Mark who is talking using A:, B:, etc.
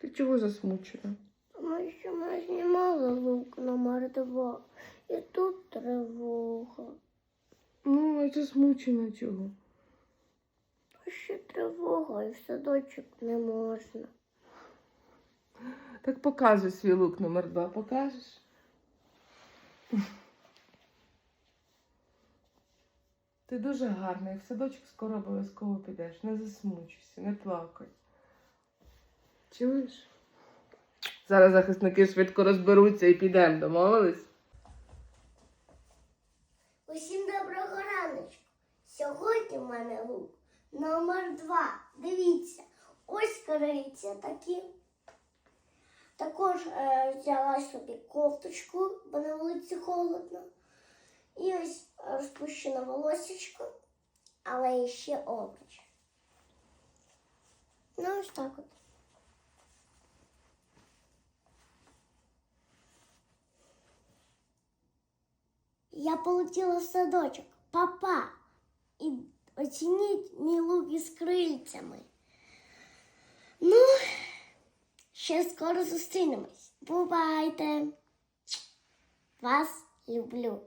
A: Ти чого засмучена?
B: Тому що ми знімали лук номер два. І тут тривога.
A: Ну, а засмучена чого?
B: Ще тривога, і в садочок не можна.
A: Так показуй свій лук номер два, покажеш? Ти дуже гарна, і в садочок скоро обов'язково підеш. Не засмучуйся, не плакай. Чуєш? Зараз захисники швидко розберуться і підемо, домовились?
B: Усім доброго раночку. Сьогодні в мене лук номер два. Дивіться, ось кориця такі. Також е, взяла собі кофточку, бо на вулиці холодно. І ось розпущена волосечко, але ще обруч. Ну, ось так от. Я полетіла в садочок. Папа. І оцініть мій лук із крильцями. Ну, ще скоро зустрінемось. Бувайте. Вас люблю.